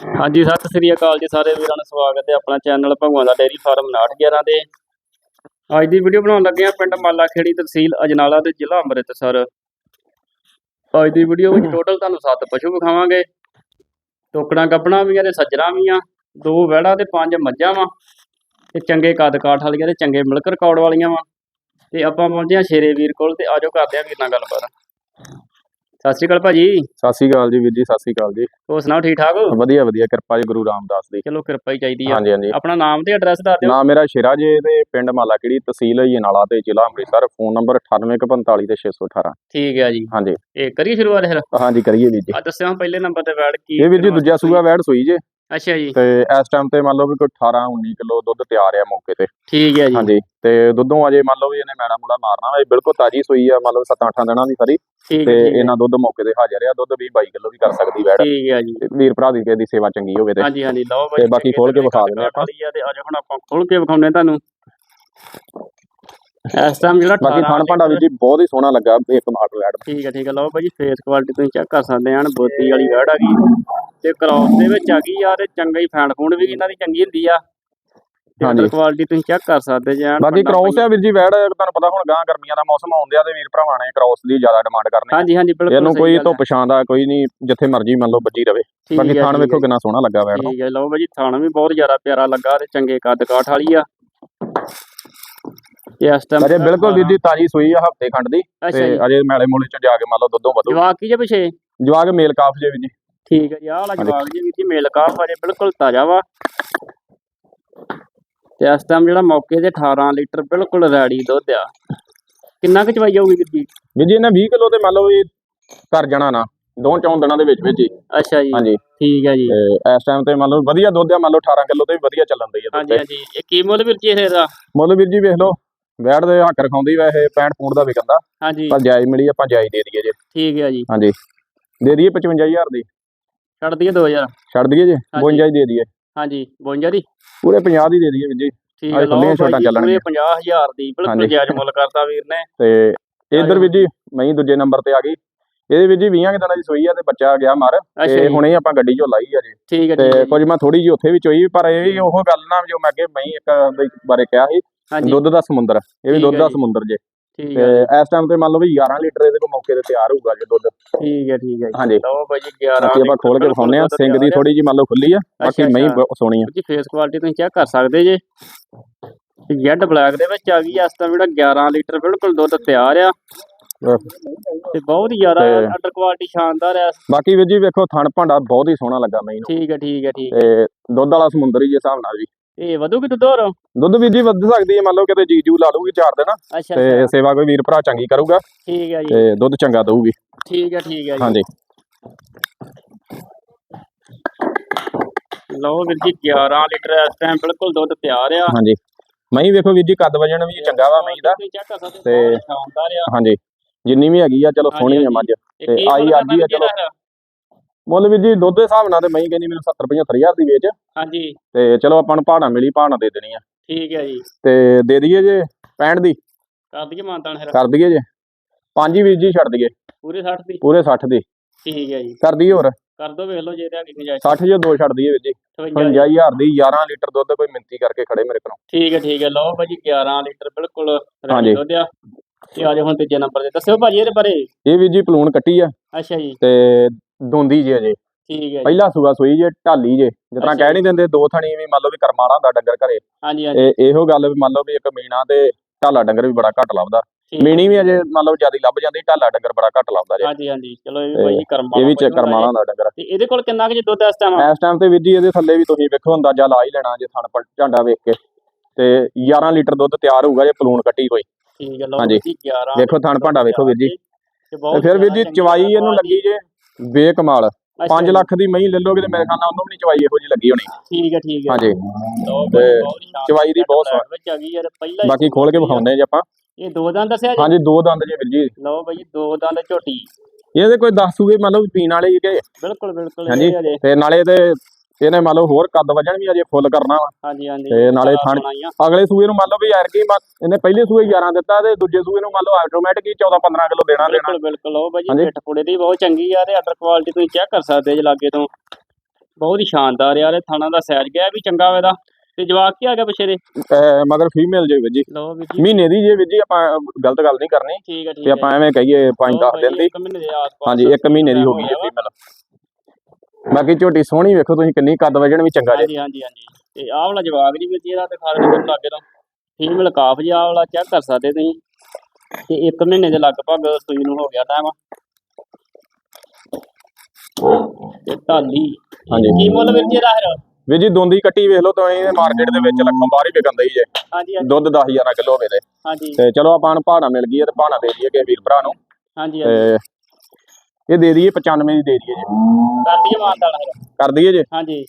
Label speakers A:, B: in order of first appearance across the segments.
A: ਹਾਂਜੀ, ਸਤਿ ਸ੍ਰੀ ਅਕਾਲ ਜੀ ਸਾਰੇ ਵੀਰਾਂ ਨੂੰ ਸਵਾਗਤ ਹੈ ਆਪਣਾ ਚੈਨਲ ਭਗਵਾਨ ਦਾ ਡੇਅਰੀ ਫਾਰਮ 911 ਦੇ ਅੱਜ ਦੀ ਵੀਡੀਓ ਬਣਾਉਣ ਲੱਗੇ ਆ ਪਿੰਡ ਮਾਲਾ ਤਹਿਸੀਲ ਅਜਨਾਲਾ ਤੇ ਜ਼ਿਲ੍ਹਾ ਅੰਮ੍ਰਿਤਸਰ। ਅੱਜ ਦੀ ਵੀਡੀਓ ਵਿੱਚ ਟੋਟਲ ਤੁਹਾਨੂੰ 7 ਪਸ਼ੂ ਵਿਖਾਵਾਂਗੇ। ਟੋਕੜਾਂ ਗੱਪਣਾ ਵੀ ਆ ਤੇ ਸੱਜਰਾਂ ਵੀ ਆ, ਦੋ ਵਹਿੜਾ ਤੇ ਪੰਜ ਮੱਝਾਂ ਵਾ, ਤੇ ਚੰਗੇ ਕੱਦ ਕਾਠ ਵਾਲੀਆਂ ਤੇ ਚੰਗੇ ਮਿਲਕ ਰਿਕਾਰਡ ਵਾਲੀਆਂ ਵਾ। ਤੇ ਆਪਾਂ ਪਹੁੰਚੇ ਆ ਸ਼ੇਰੇ ਵੀਰ ਕੋਲ ਤੇ ਆਜੋ ਕਰਦੇ ਆ ਵੀਰ ਨਾਲ ਗੱਲਬਾਤ। ਸਤਿ ਸ੍ਰੀ ਅਕਾਲ ਭਾਜੀ।
B: ਸਤਿ ਸ਼੍ਰੀ ਅਕਾਲ ਜੀ ਵੀਰ ਜੀ ਸਤਿ ਸ਼੍ਰੀ ਅਕਾਲ ਜੀ।
A: ਹੋਰ ਸੁਣਾਓ ਠੀਕ ਠਾਕ?
B: ਵਧੀਆ ਵਧੀਆ ਕਿਰਪਾ ਜੀ ਗੁਰੂ ਰਾਮਦਾਸ ਦੀ।
A: ਚਲੋ ਕਿਰਪਾ ਹੀ ਚਾਹੀਦੀ ਆ।
B: ਹਾਂਜੀ ਹਾਂਜੀ।
A: ਆਪਣਾ ਨਾਮ ਤੇ ਐਡਰੈਸ ਦੱਸ ਦਿਓ।
B: ਨਾਮ ਮੇਰਾ ਸ਼ੇਰਾ ਜੀ ਤੇ ਪਿੰਡ ਮਾਲਾਕਿੜੀ ਤਹਿਸੀਲ ਜਨਾਲਾ ਤੇ ਜ਼ਿਲ੍ਹਾ ਅੰਮ੍ਰਿਤਸਰ ਫੋਨ ਨੰਬਰ 9845 ਤੇ 618
A: ਠੀਕ ਹੈ ਜੀ।
B: ਹਾਂਜੀ।
A: ਇਹ ਕਰੀਏ ਸ਼ੁਰੂਆਤ ਫਿਰ?
B: ਹਾਂਜੀ ਕਰੀਏ ਵੀਰ ਜੀ।
A: ਆ ਦੱਸਿਓ ਪਹਿਲੇ ਨੰਬਰ ਤੇ ਬੈਠ ਕੀ
B: ਇਹ ਵੀਰ ਜੀ ਦੂਜਾ ਸੂਆ ਵੈੜ ਸੂਈ ਜੇ।
A: ਅੱਛਾ ਜੀ।
B: ਤੇ ਇਸ ਟਾਈਮ ਤੇ ਮੰਨ ਲਓ ਵੀ ਕੋਈ 18 19 ਕਿਲੋ ਦੁੱਧ ਤਿਆਰ ਆ ਮੌਕੇ ਤੇ।
A: ਠੀਕ ਹੈ ਜੀ।
B: ਹਾਂਜੀ। ਤੇ ਦੁੱਧੋਂ ਅਜੇ ਮੰਨ ਲਓ ਵੀ ਇਹਨੇ ਮੈੜਾ ਮੁੜਾ ਮਾਰਨਾ ਵਾ ਇਹ ਬਿਲਕੁਲ ਤਾਜੀ ਸੂਈ ਆ ਮੰਨ ਲਓ 7-8 ਦਿਨਾਂ ਦੀ ਸਾਰੀ।
A: ਠੀਕ
B: ਤੇ
A: ਹੈ
B: ਇਹਨਾਂ ਦੁੱਧ ਮੌਕੇ ਤੇ ਹਾਜ਼ਰ ਆ। ਦੁੱਧ 20 22 ਕਿਲੋ ਵੀ ਕਰ ਸਕਦੀ ਵੈੜ
A: ਠੀਕ ਹੈ ਜੀ।
B: ਤੇ ਵੀਰ ਭਰਾ ਦੀ ਕਿਸੇ ਦੀ ਸੇਵਾ ਚੰਗੀ ਹੋਵੇ ਤੇ।
A: ਹਾਂਜੀ ਹਾਂਜੀ ਲਓ
B: ਤੇ ਬਾਕੀ ਖੋਲ ਕੇ ਵਿਖਾ ਦਿੰਦੇ ਆਪਾਂ।
A: ਤੇ ਅੱਜ ਹੁਣ ਆਪਾਂ ਖੋਲ ਕੇ ਵਿਖਾਉਂਦੇ ਤੁਹਾਨੂੰ। ਇਸ ਟਾਈਮ ਜਿਹੜਾ
B: ਬਾਕੀ
A: 18
B: ਥਣ ਭਾਂਡਾ ਵੀਰ ਜੀ ਬਹੁਤ ਹੀ ਸੋਹਣਾ ਲੱਗਾ ਇੱਕ ਮਾਡਲ ਵੈੜ।
A: ਠੀਕ ਹੈ ਠੀਕ ਹੈ ਲਓ ਭਾਜੀ ਫੇਸ ਕੁਆਲਿਟੀ ਤੁਸੀਂ ਚੈੱਕ ਕਰ ਸਕਦੇ ਹਨ ਬੋਦੀ ਵਾਲੀ ਵੈੜ ਆ ਗਈ। ਤੇ ਕ੍ਰਾਸ ਦੇ ਵਿੱਚ ਆ ਗਈ ਆ ਤੇ ਚੰਗਾ ਹੀ ਫੈਂਡ ਫੂਡ ਵੀ ਇਹਨਾਂ ਦੀ ਚੰਗੀ ਹੁੰਦੀ ਆ।
B: ਹਾਂਜੀ।
A: ਕੁਆਲਿਟੀ ਤੁਸੀਂ ਚੈੱਕ ਕਰ ਸਕਦੇ ਜੀ
B: ਬਾਕੀ ਕ੍ਰੋਸ ਆ ਵੀਰ ਜੀ ਵੈੜ ਤੁਹਾਨੂੰ ਪਤਾ ਹੁਣ ਗਾਂ ਗਰਮੀਆਂ ਦਾ ਮੌਸਮ ਆਉਂਦਿਆ ਤੇ ਵੀਰ ਭਰਾਵਾਂ ਨੇ ਕ੍ਰੋਸ ਦੀ ਜ਼ਿਆਦਾ ਡਿਮਾਂਡ ਕਰਨੀ
A: ਹਾਂਜੀ ਹਾਂਜੀ ਬਿਲਕੁਲ
B: ਇਹਨੂੰ ਕੋਈ। ਧੁੱਪ ਛਾਂ ਦਾ ਕੋਈ ਨਹੀਂ ਜਿੱਥੇ ਮਰਜ਼ੀ ਮੰਨ ਲਓ ਬੱਜੀ ਰਵੇ। ਬਾਕੀ ਥਾਣ ਵੇਖੋ। ਕਿੰਨਾ ਸੋਹਣਾ ਲੱਗਾ ਵੈੜ
A: ਠੀਕ ਹੈ ਲਓ ਭਾਜੀ ਥਾਣਾ ਵੀ ਬਹੁਤ ਜ਼ਿਆਦਾ ਪਿਆਰਾ ਲੱਗਾ ਤੇ ਚੰਗੇ ਕੱਦ ਕਾਠ ਵਾਲੀ ਆ। ਇਸ ਟਾਈਮ
B: ਅਜੇ ਬਿਲਕੁਲ ਵੀਰ ਜੀ ਤਾਜੀ ਸੂਈ ਆ ਹਫ਼ਤੇ ਖੰਡ ਦੀ। ਤੇ ਅਜੇ ਮੈਲੇ ਮੂਲੇ ਚ ਜਾ ਕੇ ਮੰਨ ਲਓ ਦੁੱਧੋਂ ਵਧੂ।
A: ਜਵਾਕ ਕੀ ਜੇ ਪਿਛੇ?
B: ਜਵਾਗ ਮੇਲ ਕਾਫ ਜੇ ਵੀਰ ਜੀ।
A: ਠੀਕ ਹੈ ਜੀ ਆਹ ਵਾਲਾ। ਜਵਾਕ ਜੀ ਵੀਰ ਜੀ ਮੇਲ ਕਾਫ ਅਜੇ ਬਿਲਕੁਲ ਤਾਜ਼ਾ ਵਾ। ਤੇ ਇਸ ਟਾਈਮ ਜਿਹੜਾ ਮੌਕੇ ਤੇ 18 ਲੀਟਰ ਬਿਲਕੁਲ ਰੈਡੀ ਦੁੱਧ ਆ। ਕਿੰਨਾ ਕੁ ਚਵਾਈ ਜਾਊਗੀ ਵੀਰ ਜੀ?
B: ਵੀਰ ਜੀ ਇਹਨਾਂ 20 ਕਿਲੋ ਤੇ ਮੰਨ ਲਓ ਵੀ ਕਰ ਜਾਣਾ ਨਾ ਦੋ ਚੌਂ ਦਿਨਾਂ ਦੇ ਵਿੱਚ ਵਿੱਚ ਹੀ।
A: ਅੱਛਾ ਜੀ।
B: ਹਾਂਜੀ।
A: ਠੀਕ ਹੈ ਜੀ।
B: ਤੇ ਇਸ ਟਾਈਮ ਤੇ ਮੰਨ ਲਓ ਵਧੀਆ ਦੁੱਧ ਆ ਮੰਨ ਲਓ 18 ਕਿਲੋ ਤੇ ਵੀ ਵਧੀਆ ਚੱਲਣ ਦੀ ਆ
A: ਹਾਂਜੀ। ਹਾਂਜੀ। ਇਹ ਕੀ ਮੁੱਲ ਵੀਰ ਜੀ ਇਹਦਾ?
B: ਮੁੱਲ ਵੀਰ ਜੀ ਵੇਖ ਲਓ ਵੈੜ ਦੇ ਹੱਕ ਰਖਾਉਂਦੀ ਵੈਸੇ 65 ਫੂਟ ਦਾ ਵਿਕੰਦਾ
A: ਹਾਂਜੀ।
B: ਪਰ ਜਾਇਜ਼ ਮਿਲੀ ਆਪਾਂ ਜਾਇਜ਼ ਦੇ ਦਈਏ ਜੇ।
A: ਠੀਕ ਹੈ ਜੀ।
B: ਹਾਂਜੀ। ਦੇ ਦਈਏ 55000 ਦੀ।
A: ਛੱਡ ਦਈਏ 2000
B: ਛੱਡ ਦਈਏ ਜੇ 52 ਹੀ ਦੇ ਦਈਏ।
A: ਹਾਂਜੀ 52 ਦੀ?
B: ਪੂਰੇ 50 ਦੀ ਦੇ ਦਈਏ ਵੀਰ ਜੀ।
A: ਠੀਕ ਹੈ ਲਓ
B: ਛੋਟਾਂ
A: ਭਾਈ
B: ਚੱਲਣਗੀਆਂ।
A: ਪੂਰੇ 50000 ਦੀ ਬਿਲਕੁਲ। ਜਾਇਜ਼ ਮੁੱਲ ਕਰਤਾ ਵੀਰ ਨੇ।
B: ਤੇ ਇਧਰ ਵੀਰ ਜੀ ਮੈਂ ਦੂਜੇ ਨੰਬਰ ਤੇ ਆ ਗਈ। ਇਹਦੇ ਵੀਰ ਜੀ 20 ਕੁ ਦਿਨਾਂ ਦੀ ਸੋਈ ਆ ਤੇ ਬੱਚਾ ਗਿਆ ਮਰ। ਤੇ
A: ਜੀ।
B: ਹੁਣੇ ਆਪਾਂ ਗੱਡੀ ਚੋਂ ਲਾਈ ਆ ਜੀ।
A: ਠੀਕ ਹੈ
B: ਤੇ
A: ਜੀ।
B: ਕੁਝ ਮੈਂ ਥੋੜੀ ਜਿਹੀ ਉੱਥੇ ਵੀ ਚੋਈ ਪਰ ਇਹ ਵੀ ਉਹ ਗੱਲ ਨਾ ਜੋ ਮੈਂ ਅੱਗੇ ਮੈਂ ਇੱਕ ਬਾਰੇ ਕਿਹਾ ਸੀ। ਦੁੱਧ ਦਾ ਸਮੁੰਦਰ ਇਹ ਵੀ ਦੁੱਧ ਦਾ
A: ਜੀ।
B: ਸਮੁੰਦਰ ਜੇ।
A: ਠੀਕ
B: ਤੇ
A: ਹੈ
B: ਇਸ ਟਾਈਮ ਤੇ ਮੰਨ ਲਓ ਵੀ 11 ਲੀਟਰ ਇਹਦੇ ਕੋਲ ਮੌਕੇ ਤੇ ਤਿਆਰ ਹੋਊਗਾ ਜੇ ਦੁੱਧ।
A: ਠੀਕ ਹੈ ਠੀਕ ਹੈ ਜੀ।
B: ਹਾਂਜੀ।
A: ਲਓ ਭਾਈ ਜੀ 11
B: ਬਾਕੀ ਆਪਾਂ ਖੋਲ ਕੇ ਵਿਖਾਉਂਦੇ ਆ ਸਿੰਘ ਦੀ ਥੋੜੀ ਜਿਹੀ ਮੰਨ ਲਓ ਖੁੱਲੀ ਆ ਬਾਕੀ
A: ਅੱਛਾ,
B: ਮਹੀਂ
A: ਅੱਛਾ।
B: ਬਹੁਤ ਸੋਹਣੀ ਆ।
A: ਜੀ ਫੇਸ ਕੁਆਲਿਟੀ ਤੁਸੀਂ ਚੈੱਕ ਕਰ ਸਕਦੇ ਜੇ। ਜੈਡ ਬਲੈਕ ਦੇ ਵਿੱਚ ਆ ਗਈ ਇਸ ਟਾਈਮ ਜਿਹੜਾ 11 ਲੀਟਰ ਬਿਲਕੁਲ ਦੁੱਧ ਤਿਆਰ ਆ। ਤੇ ਬਹੁਤ ਹੀ ਜ਼ਿਆਦਾ
B: ਤੇ-
A: ਅੰਡਰ ਕੁਆਲਿਟੀ ਸ਼ਾਨਦਾਰ ਆ।
B: ਬਾਕੀ ਵੀਰ ਜੀ ਵੇਖੋ ਥਣ ਭਾਂਡਾ ਬਹੁਤ ਹੀ ਸੋਹਣਾ ਲੱਗਾ ਮੈਨੂੰ
A: ਠੀਕ ਹੈ ਠੀਕ ਹੈ ਠੀਕ ਹੈ।
B: ਤੇ ਦੁੱਧ ਵਾਲਾ ਸਮੁੰਦਰ ਹੀ ਜੇ ਹਿਸਾਬ ਨਾਲ ਵੀ
A: ਇਹ ਵਧੂਗੀ ਦੁੱਧ ਹੋਰ?
B: ਦੁੱਧ ਵੀਰ ਜੀ ਵੱਧ ਸਕਦੀ ਹੈ ਮੰਨ ਲਓ ਕਿਤੇ ਜੀਜੂ ਲਾ ਲੂਗੀ ਚਾਰ ਦਿਨ
A: ਅੱਛਾ
B: ਤੇ ਸੇਵਾ ਕੋਈ ਵੀਰ ਭਰਾ ਚੰਗੀ ਕਰੂਗਾ
A: ਠੀਕ ਹੈ ਜੀ।
B: ਤੇ ਦੁੱਧ ਚੰਗਾ ਦਊਗੀ।
A: ਠੀਕ ਹੈ ਠੀਕ ਹੈ ਜੀ।
B: ਹਾਂਜੀ।
A: ਲਓ ਵੀਰ ਜੀ 11 ਲੀਟਰ ਇਸ ਟਾਈਮ ਬਿਲਕੁਲ ਦੁੱਧ ਤਿਆਰ ਆ।
B: ਹਾਂਜੀ। ਮਹੀਂ ਵੇਖੋ ਵੀਰ ਜੀ ਕੱਦ ਵਜਣ ਵੀ ਚੰਗਾ ਵਾ ਮਹੀਂ ਦਾ ਤੇ- ਹਾਂਜੀ। ਜਿੰਨੀ ਵੀ ਹੈਗੀ ਆ ਚਲੋ ਸੋਹਣੀ ਆ ਮੱਝ ਤੇ
A: ਕੀ
B: ਆਈ ਹੀ ਆ, ਚਲੋ। ਮੁੱਲ ਵੀਰ ਜੀ ਦੁੱਧ ਦੇ ਹਿਸਾਬ ਨਾਲ ਤੇ ਮਹੀਂ ਕਹਿੰਦੀ ਮੈਨੂੰ 70 75000 ਦੀ ਵੇਚ।
A: ਹਾਂਜੀ।
B: ਤੇ ਚਲੋ ਆਪਾਂ ਨੂੰ ਭਾੜਾ ਮਿਲੀ ਭਾੜਾ ਦੇ ਦੇਣੀ ਆ
A: ਠੀਕ ਹੈ ਜੀ।
B: ਤੇ ਦੇ ਦਈਏ ਜੇ 65 ਦੀ।
A: ਕਰ ਦਈਏ ਮਾਨਤਾਨ ਫਿਰ।
B: ਕਰ ਦਈਏ ਜੇ। ਪੰਜ ਹੀ ਵੀਰ ਜੀ ਛੱਡ ਦਈਏ।
A: ਪੂਰੇ 60 ਦੀ।
B: ਪੂਰੇ 60 ਦੀ।
A: ਠੀਕ ਹੈ ਜੀ।
B: ਕਰ ਦਈਏ ਹੋਰ।
A: ਕਰ ਦੋ ਵੇਖ ਲਓ ਜੇ ਤੇ ਕਿੰਨੀ ਜਾਇਜ਼।
B: 60 ਜੇ ਦੋ ਛੱਡ ਦਈਏ ਵੀਰ ਜੀ।
A: 58
B: 55000 ਦੀ 11 ਲੀਟਰ ਦੁੱਧ ਕੋਈ ਮਿੰਤੀ ਕਰਕੇ ਖੜੇ ਮੇਰੇ ਕੋਲੋਂ।
A: ਠੀਕ ਹੈ ਠੀਕ ਹੈ। ਲਓ ਭਾਜੀ 11 ਲੀਟਰ ਬਿਲਕੁਲ। ਰੈਡੀ ਦੁੱਧ ਆ। ਤੇ ਆ ਜਾਓ ਹੁਣ ਤੀਜੇ ਨੰਬਰ ਤੇ। ਦੱਸਿਓ ਭਾਜੀ ਇਹਦੇ ਬਾਰੇ।
B: ਇਹ ਵੀਰ ਜੀ ਪਲੂਣ ਕੱਟੀ ਆ।
A: ਅੱਛਾ ਜੀ।
B: ਤੇ ਦੋਂਦੀ ਜੇ ਅਜੇ।
A: ਠੀਕ ਹੈ ਜੀ।
B: ਪਹਿਲਾ ਸੂਆ ਸੋਈ ਜੇ ਢਾਲੀ ਜੇ। ਤਰ੍ਹਾਂ
A: ਅੱਛਾ
B: ਕਹਿ ਨਹੀਂ ਦਿੰਦੇ ਦੋ ਥਣੀ ਵੀ ਮੰਨ ਲਓ ਵੀ ਕਰਮਾਣਾ ਹੁੰਦਾ ਡੰਗਰ ਘਰੇ।
A: ਹਾਂਜੀ ਹਾਂਜੀ।
B: ਇਹ ਇਹੋ ਗੱਲ ਵੀ ਮੰਨ ਲਓ ਵੀ ਇੱਕ ਮੀਣਾ ਤੇ ਢਾਲਾ ਡੰਗਰ ਵੀ ਬੜਾ ਘੱਟ ਲੱਭਦਾ।
A: ਠੀਕ
B: ਮੀਣੀ ਵੀ ਅਜੇ ਮੰਨ ਲਓ ਜ਼ਿਆਦਾ ਲੱਭ ਜਾਂਦੀ ਢਾਲਾ ਡੰਗਰ ਬੜਾ ਘੱਟ ਲੱਭਦਾ ਜੇ।
A: ਹਾਂਜੀ ਹਾਂਜੀ। ਚਲੋ ਇਹ ਵੀ ਭਾਜੀ ਕਰਮ
B: ਇਹ ਵੀ ਚ ਕਰਮਾਣਾ ਹੁੰਦਾ ਡੰਗਰ।
A: ਤੇ ਇਹਦੇ ਕੋਲ ਕਿੰਨਾ ਕੁ ਜੀ ਦੁੱਧ ਇਸ ਟਾਈਮ
B: ਇਸ ਟਾਈਮ ਤੇ ਵੀਰ ਜੀ ਇਹਦੇ ਥੱਲੇ ਵੀ ਤੁਸੀਂ ਵੇਖੋ ਅੰਦਾਜ਼ਾ ਲਾ ਹੀ ਲੈਣਾ ਜੇ ਥਣ ਝਾਂਡਾ ਵੇਖ ਕੇ। ਤੇ 11 ਲੀਟਰ ਦੁੱਧ ਤਿਆਰ ਹੋਊਗਾ ਜੇ ਪਲੂਣ ਕੱਟੀ ਹੋਈ
A: ਠੀਕ ਹੈ ਲਓ
B: ਹਾਂਜੀ।
A: ਜੀ 11
B: ਵੇਖੋ ਥਣ ਭਾਂਡਾ ਵੇਖੋ ਵੀਰ ਜੀ।
A: ਤੇ
B: ਤੇ
A: ਬਹੁਤ
B: ਫਿਰ ਵੀਰ ਜੀ
A: ਜ਼ਿਆਦਾ
B: ਚਵਾਈ ਇਹਨੂੰ ਲੱਗੀ ਜੇ। ਬੇਕਮਾਲ।
A: ਅੱਛਾ
B: 5
A: ਜੀ,
B: ਲੱਖ ਦੀ ਮਹੀਂ ਲੈ ਲੋਗੇ ਤੇ ਮੇਰੇ ਨਾਲ ਉਹਨੂੰ ਵੀ ਚਵਾਈ ਇਹੋ ਜੀ ਲੱਗੀ ਹੋਣੀ।
A: ਠੀਕ ਹੈ ਠੀਕ ਹੈ।
B: ਹਾਂਜੀ। ਤੇ ਚਵਾਈ ਦੀ ਬਹੁਤ
A: ਬਲੈਕ ਵਿੱਚ ਆ ਗਈ ਯਾਰ ਪਹਿਲਾਂ
B: ਬਾਕੀ ਖੋਲ ਕੇ ਵਿਖਾਉਂਦੇ ਜੇ ਆਪਾਂ।
A: ਇਹ ਦੋ ਦੰਦ ਦੱਸਿਆ ਜੀ?
B: ਹਾਂਜੀ ਦੋ ਦੰਦ ਜੇ ਵੀਰ ਜੀ।
A: ਲਓ ਭਾਜੀ ਦੋ ਦੰਦ ਝੋਟੀ।
B: ਇਹਦੇ ਕੋਈ ਦੱਸ ਸੂਗੇ ਮੰਨ ਲਓ ਵੀ ਪੀਣ ਵਾਲੇ ਹੀ ਕਿ
A: ਬਿਲਕੁਲ ਬਿਲਕੁਲ
B: ਹਜੇ ਤੇ ਨਾਲੇ ਤੇ ਇਹਨੇ ਮੰਨ ਲਓ ਹੋਰ ਕੱਦ ਵਜਣ ਵੀ ਅਜੇ ਫੁੱਲ ਕਰਨਾ ਵਾ।
A: ਹਾਂਜੀ ਹਾਂਜੀ।
B: ਤੇ ਨਾਲੇ ਥਣ-। ਅਗਲੇ ਸੂਏ ਨੂੰ ਮੰਨ ਲਓ ਵੀ ਯਾਰ ਕੀ ਇਹਨੇ ਪਹਿਲੇ ਸੂਏ 11 ਦਿੱਤਾ ਤੇ ਦੂਜੇ ਸੂਏ ਨੂੰ ਮੰਨ ਲਓ ਆਟੋਮੈਟਿਕ ਹੀ 14 15 ਕਿਲੋ ਦੇਣਾ ਦੇਣਾ।
A: ਬਿਲਕੁਲ ਬਿਲਕੁਲ। ਉਹ ਭਾਜੀ। ਪਿੱਠ ਪੁੜੇ ਦੀ ਬਹੁਤ ਚੰਗੀ ਆ ਤੇ ਅਦਰ ਕੁਆਲਿਟੀ ਤੁਸੀਂ ਚੈੱਕ ਕਰ ਸਕਦੇ ਜੇ ਲਾਗੇ ਤੋਂ। ਬਹੁਤ ਹੀ ਸ਼ਾਨਦਾਰ ਯਾਰ ਇਹ ਥਾਣਾ ਦਾ ਸੈਜ ਗਿਆ ਵੀ ਚੰਗਾ ਵਾ ਇਹਦਾ। ਤੇ ਜਵਾਕ ਕੀ ਆ ਗਿਆ ਪਿੱਛੇ ਦੇ?
B: ਮਗਰ ਫੀਮੇਲ ਜੇ ਵੀਰ ਜੀ।
A: ਲਓ ਵੀਰ ਜੀ।
B: ਮਹੀਨੇ ਦੀ ਜੇ ਵੀਰ ਜੀ ਆਪਾਂ ਗਲਤ ਗੱਲ ਨਹੀਂ ਕਰਨੀ। ਤੇ ਆਪਾਂ ਐਵੇਂ ਕਹੀਏ 5-10 ਦਿਨ ਦੀ ਹਾਂਜੀ 1 ਮਹੀਨੇ ਦੀ ਹੋ ਗਈ ਹੈ ਫੀਮੇਲ ਬਾਕੀ ਝੋਟੀ ਸੋਹਣੀ ਵੇਖੋ ਤੁਸੀਂ ਕਿੰਨੀ ਕੱਦ ਵਜਣ ਵੀ ਚੰਗਾ ਜੇ।
A: ਹਾਂਜੀ ਹਾਂਜੀ ਹਾਂਜੀ। ਤੇ ਆਹ ਵਾਲਾ ਜਵਾਕ ਜੀ ਵੀਰ ਜੀ ਇਹਦਾ ਤੇ ਖਾਰੇ ਨੂੰ ਲੱਗੇ ਤੋਂ। ਫੀਮੇਲ ਕਾਫ ਜੀ ਆਹ ਵਾਲਾ ਚੈੱਕ ਕਰ ਸਕਦੇ ਤੁਸੀਂ। ਤੇ ਇੱਕ ਮਹੀਨੇ ਦੇ ਲਗਭਗ ਸੂਈ ਨੂੰ ਹੋ ਗਿਆ ਟਾਈਮ ਤੇ ਢਾਲੀ।
B: ਹਾਂਜੀ।
A: ਕੀ ਮੁੱਲ ਵੀਰ ਜੀ ਇਹਦਾ ਫਿਰ?
B: ਵੀਰ ਜੀ ਦੋਂਦੀ ਕੱਟੀ ਵੇਖ ਲਓ ਤੁਸੀਂ ਮਾਰਕੀਟ ਦੇ ਵਿੱਚ ਲੱਖਾਂ ਬਾਹਰ ਹੀ ਵਿਕੰਦਾ ਹੀ ਜੇ।
A: ਹਾਂਜੀ ਹਾਂਜੀ।
B: ਦੁੱਧ 10000 ਕਿਲੋ ਹੋਵੇ ਤੇ।
A: ਹਾਂਜੀ।
B: ਤੇ ਚਲੋ ਆਪਾਂ ਨੂੰ ਭਾਣਾ ਮਿਲ ਗਈ ਹੈ ਤੇ ਭਾਣਾ ਦੇ ਦਈਏ ਕਿਸੇ ਵੀਰ ਭਰਾ ਨੂੰ।
A: ਹਾਂਜੀ
B: ਤੇ ਇਹ ਦੇ ਦਈਏ 95 ਦੀ ਦੇ ਦਈਏ ਜੀ।
A: ਕਰ ਦਈਏ
B: ਕਰ ਜੀ।
A: ਹਾਂਜੀ।